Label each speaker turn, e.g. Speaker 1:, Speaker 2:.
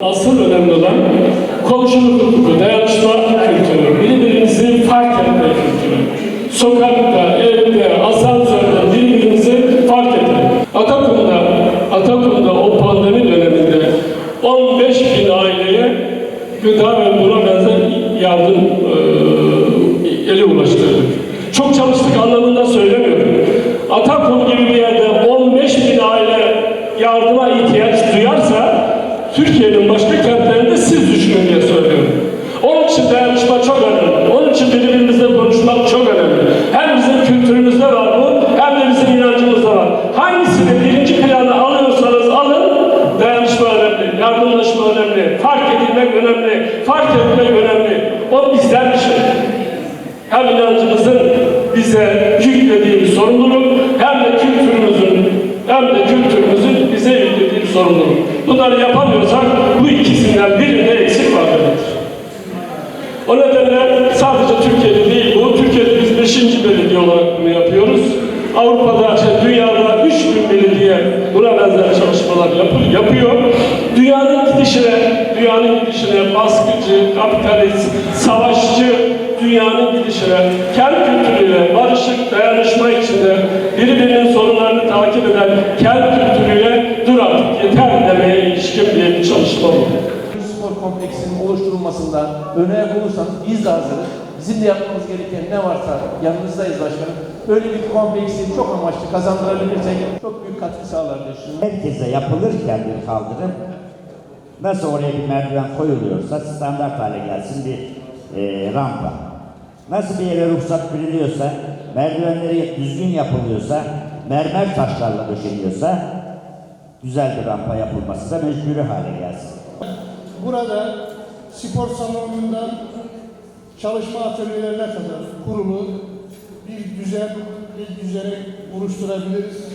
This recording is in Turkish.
Speaker 1: Asıl önemli olan komşuluk hukuku, dayanışma kültürü, birbirimizi fark etme kültürü. Sokakta, 15 bin aileye gıda ve buna benzer yardım eee ele ulaştırdık. Çok çalıştık anlamında söylemiyorum. Atakum gibi bir yerde 15 bin aile yardıma ihtiyaç duyarsa Türkiye'nin başka kentlerinde siz düşünün diye söylüyorum. Onun için dayanışma çok önemli. Önemli, fark edilmek önemli, fark etmek önemli. O bizden bir şey. Hem inancımızın bize yüklediği bir sorumluluk, hem de kültürümüzün, hem de kültürümüzün bize yüklediği bir sorumluluk. Bunları yapamıyorsak bu ikisinden birinde eksik var demektir. O nedenle sadece Türkiye'de değil bu, Türkiye'de biz 5. belediye olarak bunu yapıyoruz. Avrupa'da, dünyada 3 bin belediye buna benzer çalışmalar yapı- yapıyor. Dünyanın gidişine, dünyanın gidişine baskıcı, kapitalist, savaşçı dünyanın gidişine, kent kültürüyle barışık, dayanışma içinde birbirinin sorunlarını takip eden kent kültürüyle dur artık yeter demeye ilişkin bir çalışma bu.
Speaker 2: Spor kompleksinin oluşturulmasında öner bulursanız biz de hazırız. Bizim de yapmamız gereken ne varsa yanınızdayız başkanım. Öyle bir kompleksi çok amaçlı kazandırabilirsek çok büyük katkı sağlar diye düşünüyorum.
Speaker 3: herkese yapılırken bir kaldırım nasıl oraya bir merdiven koyuluyorsa standart hale gelsin bir e, rampa. Nasıl bir yere ruhsat veriliyorsa, merdivenleri düzgün yapılıyorsa, mermer taşlarla döşeniyorsa güzel bir rampa yapılması da mecburi hale gelsin.
Speaker 4: Burada spor salonundan çalışma atölyelerine kadar kurulu bir düzen, bir düzeni oluşturabiliriz.